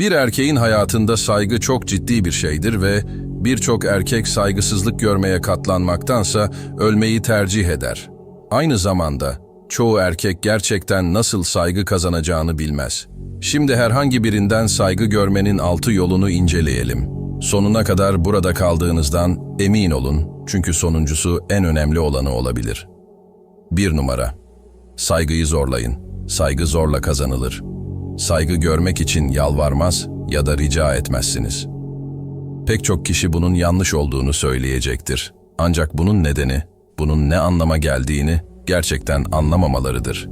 Bir erkeğin hayatında saygı çok ciddi bir şeydir ve birçok erkek saygısızlık görmeye katlanmaktansa ölmeyi tercih eder. Aynı zamanda çoğu erkek gerçekten nasıl saygı kazanacağını bilmez. Şimdi herhangi birinden saygı görmenin altı yolunu inceleyelim. Sonuna kadar burada kaldığınızdan emin olun çünkü sonuncusu en önemli olanı olabilir. 1 numara. Saygıyı zorlayın. Saygı zorla kazanılır. Saygı görmek için yalvarmaz ya da rica etmezsiniz. Pek çok kişi bunun yanlış olduğunu söyleyecektir. Ancak bunun nedeni, bunun ne anlama geldiğini gerçekten anlamamalarıdır.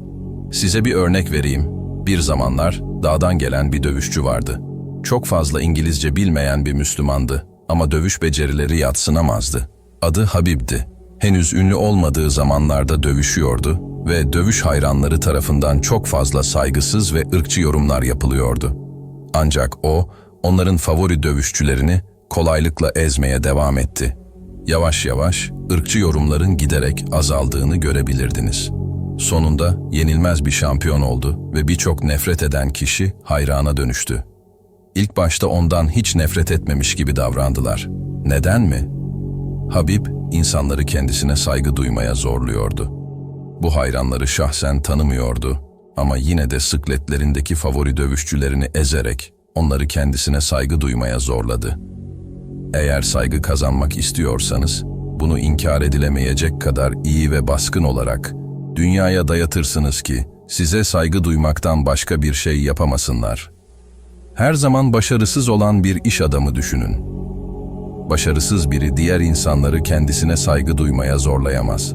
Size bir örnek vereyim. Bir zamanlar dağdan gelen bir dövüşçü vardı. Çok fazla İngilizce bilmeyen bir Müslümandı ama dövüş becerileri yatsınamazdı. Adı Habib'di. Henüz ünlü olmadığı zamanlarda dövüşüyordu ve dövüş hayranları tarafından çok fazla saygısız ve ırkçı yorumlar yapılıyordu. Ancak o, onların favori dövüşçülerini kolaylıkla ezmeye devam etti. Yavaş yavaş ırkçı yorumların giderek azaldığını görebilirdiniz. Sonunda yenilmez bir şampiyon oldu ve birçok nefret eden kişi hayrana dönüştü. İlk başta ondan hiç nefret etmemiş gibi davrandılar. Neden mi? Habib, insanları kendisine saygı duymaya zorluyordu. Bu hayranları şahsen tanımıyordu ama yine de sıkletlerindeki favori dövüşçülerini ezerek onları kendisine saygı duymaya zorladı. Eğer saygı kazanmak istiyorsanız, bunu inkar edilemeyecek kadar iyi ve baskın olarak dünyaya dayatırsınız ki size saygı duymaktan başka bir şey yapamasınlar. Her zaman başarısız olan bir iş adamı düşünün. Başarısız biri diğer insanları kendisine saygı duymaya zorlayamaz.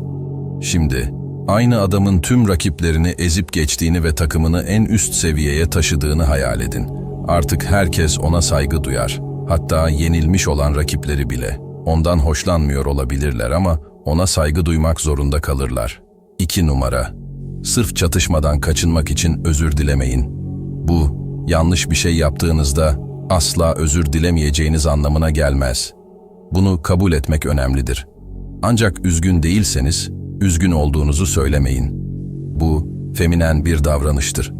Şimdi aynı adamın tüm rakiplerini ezip geçtiğini ve takımını en üst seviyeye taşıdığını hayal edin. Artık herkes ona saygı duyar. Hatta yenilmiş olan rakipleri bile. Ondan hoşlanmıyor olabilirler ama ona saygı duymak zorunda kalırlar. 2 numara. Sırf çatışmadan kaçınmak için özür dilemeyin. Bu, yanlış bir şey yaptığınızda asla özür dilemeyeceğiniz anlamına gelmez. Bunu kabul etmek önemlidir. Ancak üzgün değilseniz, üzgün olduğunuzu söylemeyin. Bu, feminen bir davranıştır.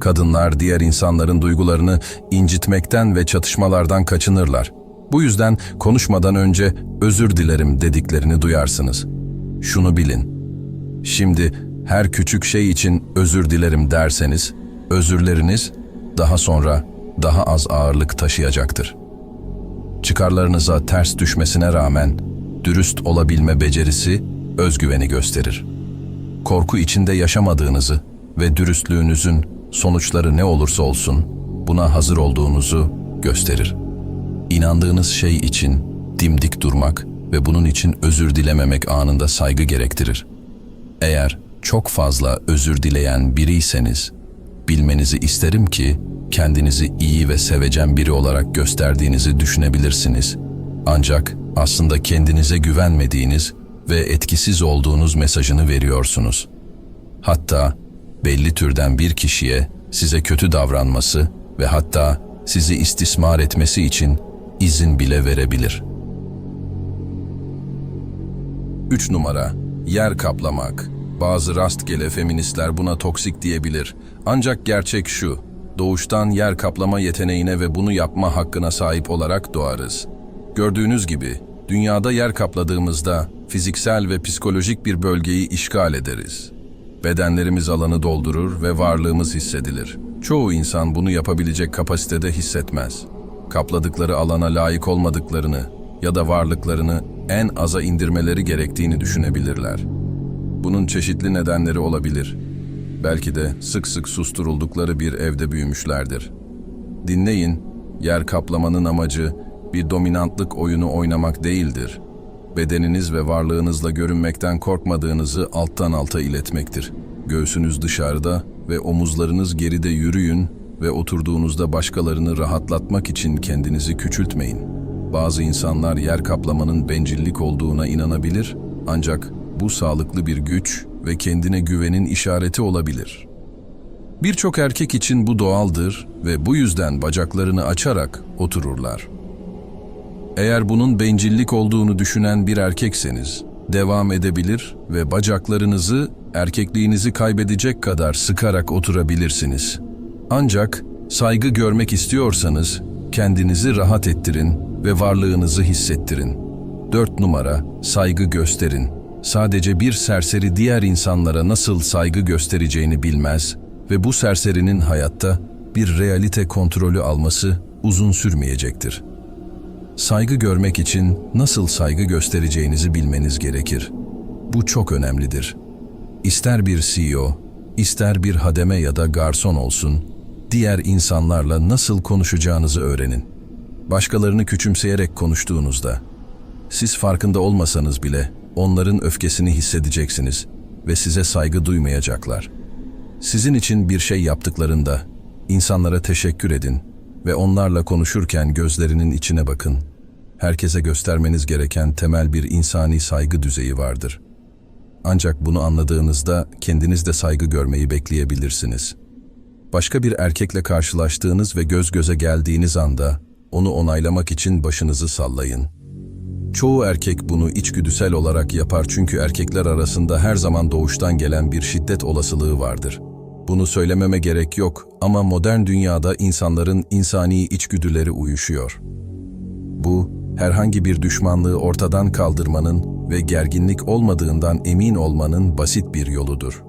Kadınlar diğer insanların duygularını incitmekten ve çatışmalardan kaçınırlar. Bu yüzden konuşmadan önce özür dilerim dediklerini duyarsınız. Şunu bilin. Şimdi her küçük şey için özür dilerim derseniz, özürleriniz daha sonra daha az ağırlık taşıyacaktır. Çıkarlarınıza ters düşmesine rağmen dürüst olabilme becerisi özgüveni gösterir. Korku içinde yaşamadığınızı ve dürüstlüğünüzün sonuçları ne olursa olsun buna hazır olduğunuzu gösterir. İnandığınız şey için dimdik durmak ve bunun için özür dilememek anında saygı gerektirir. Eğer çok fazla özür dileyen biriyseniz, bilmenizi isterim ki kendinizi iyi ve sevecen biri olarak gösterdiğinizi düşünebilirsiniz. Ancak aslında kendinize güvenmediğiniz ve etkisiz olduğunuz mesajını veriyorsunuz. Hatta belli türden bir kişiye size kötü davranması ve hatta sizi istismar etmesi için izin bile verebilir. 3 numara yer kaplamak. Bazı rastgele feministler buna toksik diyebilir. Ancak gerçek şu, doğuştan yer kaplama yeteneğine ve bunu yapma hakkına sahip olarak doğarız. Gördüğünüz gibi, dünyada yer kapladığımızda fiziksel ve psikolojik bir bölgeyi işgal ederiz. Bedenlerimiz alanı doldurur ve varlığımız hissedilir. Çoğu insan bunu yapabilecek kapasitede hissetmez. Kapladıkları alana layık olmadıklarını ya da varlıklarını en aza indirmeleri gerektiğini düşünebilirler. Bunun çeşitli nedenleri olabilir. Belki de sık sık susturuldukları bir evde büyümüşlerdir. Dinleyin, yer kaplamanın amacı bir dominantlık oyunu oynamak değildir. Bedeniniz ve varlığınızla görünmekten korkmadığınızı alttan alta iletmektir. Göğsünüz dışarıda ve omuzlarınız geride yürüyün ve oturduğunuzda başkalarını rahatlatmak için kendinizi küçültmeyin. Bazı insanlar yer kaplamanın bencillik olduğuna inanabilir ancak bu sağlıklı bir güç ve kendine güvenin işareti olabilir. Birçok erkek için bu doğaldır ve bu yüzden bacaklarını açarak otururlar. Eğer bunun bencillik olduğunu düşünen bir erkekseniz, devam edebilir ve bacaklarınızı erkekliğinizi kaybedecek kadar sıkarak oturabilirsiniz. Ancak Saygı görmek istiyorsanız kendinizi rahat ettirin ve varlığınızı hissettirin. 4 numara saygı gösterin. Sadece bir serseri diğer insanlara nasıl saygı göstereceğini bilmez ve bu serserinin hayatta bir realite kontrolü alması uzun sürmeyecektir. Saygı görmek için nasıl saygı göstereceğinizi bilmeniz gerekir. Bu çok önemlidir. İster bir CEO, ister bir hademe ya da garson olsun, diğer insanlarla nasıl konuşacağınızı öğrenin. Başkalarını küçümseyerek konuştuğunuzda, siz farkında olmasanız bile onların öfkesini hissedeceksiniz ve size saygı duymayacaklar. Sizin için bir şey yaptıklarında insanlara teşekkür edin ve onlarla konuşurken gözlerinin içine bakın. Herkese göstermeniz gereken temel bir insani saygı düzeyi vardır. Ancak bunu anladığınızda kendiniz de saygı görmeyi bekleyebilirsiniz. Başka bir erkekle karşılaştığınız ve göz göze geldiğiniz anda onu onaylamak için başınızı sallayın. Çoğu erkek bunu içgüdüsel olarak yapar çünkü erkekler arasında her zaman doğuştan gelen bir şiddet olasılığı vardır. Bunu söylememe gerek yok ama modern dünyada insanların insani içgüdüleri uyuşuyor. Bu, herhangi bir düşmanlığı ortadan kaldırmanın ve gerginlik olmadığından emin olmanın basit bir yoludur.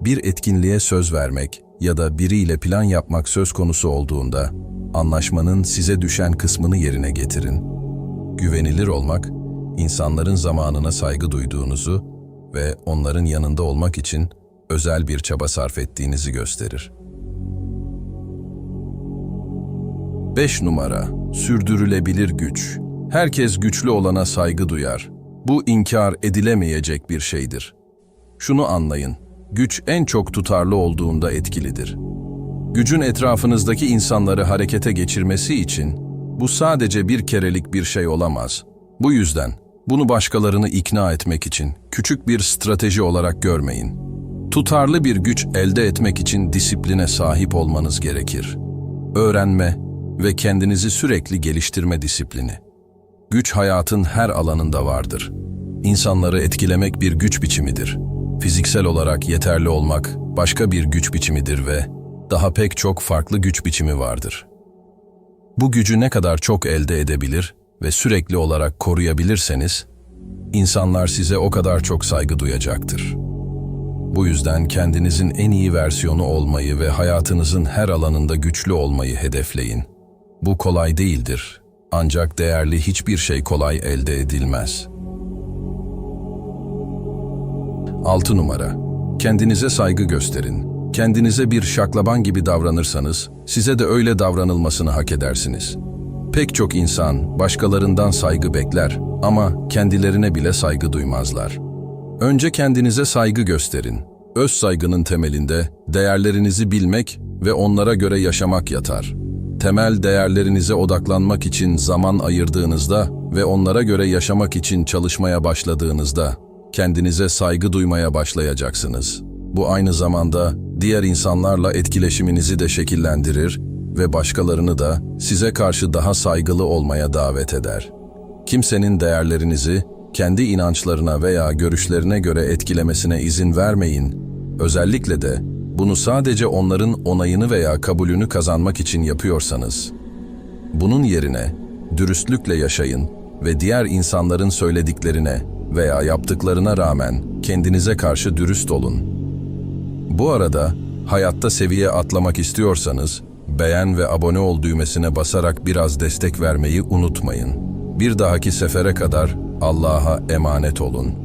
Bir etkinliğe söz vermek ya da biriyle plan yapmak söz konusu olduğunda, anlaşmanın size düşen kısmını yerine getirin. Güvenilir olmak, insanların zamanına saygı duyduğunuzu ve onların yanında olmak için özel bir çaba sarf ettiğinizi gösterir. 5 numara Sürdürülebilir güç. Herkes güçlü olana saygı duyar. Bu inkar edilemeyecek bir şeydir. Şunu anlayın, güç en çok tutarlı olduğunda etkilidir. Gücün etrafınızdaki insanları harekete geçirmesi için bu sadece bir kerelik bir şey olamaz. Bu yüzden bunu başkalarını ikna etmek için küçük bir strateji olarak görmeyin. Tutarlı bir güç elde etmek için disipline sahip olmanız gerekir. Öğrenme ve kendinizi sürekli geliştirme disiplini. Güç hayatın her alanında vardır. İnsanları etkilemek bir güç biçimidir. Fiziksel olarak yeterli olmak başka bir güç biçimidir ve daha pek çok farklı güç biçimi vardır. Bu gücü ne kadar çok elde edebilir ve sürekli olarak koruyabilirseniz, insanlar size o kadar çok saygı duyacaktır. Bu yüzden kendinizin en iyi versiyonu olmayı ve hayatınızın her alanında güçlü olmayı hedefleyin. Bu kolay değildir. Ancak değerli hiçbir şey kolay elde edilmez. 6 numara. Kendinize saygı gösterin. Kendinize bir şaklaban gibi davranırsanız, size de öyle davranılmasını hak edersiniz. Pek çok insan başkalarından saygı bekler ama kendilerine bile saygı duymazlar. Önce kendinize saygı gösterin. Öz saygının temelinde değerlerinizi bilmek ve onlara göre yaşamak yatar. Temel değerlerinize odaklanmak için zaman ayırdığınızda ve onlara göre yaşamak için çalışmaya başladığınızda kendinize saygı duymaya başlayacaksınız. Bu aynı zamanda diğer insanlarla etkileşiminizi de şekillendirir ve başkalarını da size karşı daha saygılı olmaya davet eder. Kimsenin değerlerinizi kendi inançlarına veya görüşlerine göre etkilemesine izin vermeyin. Özellikle de bunu sadece onların onayını veya kabulünü kazanmak için yapıyorsanız. Bunun yerine dürüstlükle yaşayın ve diğer insanların söylediklerine veya yaptıklarına rağmen kendinize karşı dürüst olun. Bu arada hayatta seviye atlamak istiyorsanız beğen ve abone ol düğmesine basarak biraz destek vermeyi unutmayın. Bir dahaki sefere kadar Allah'a emanet olun.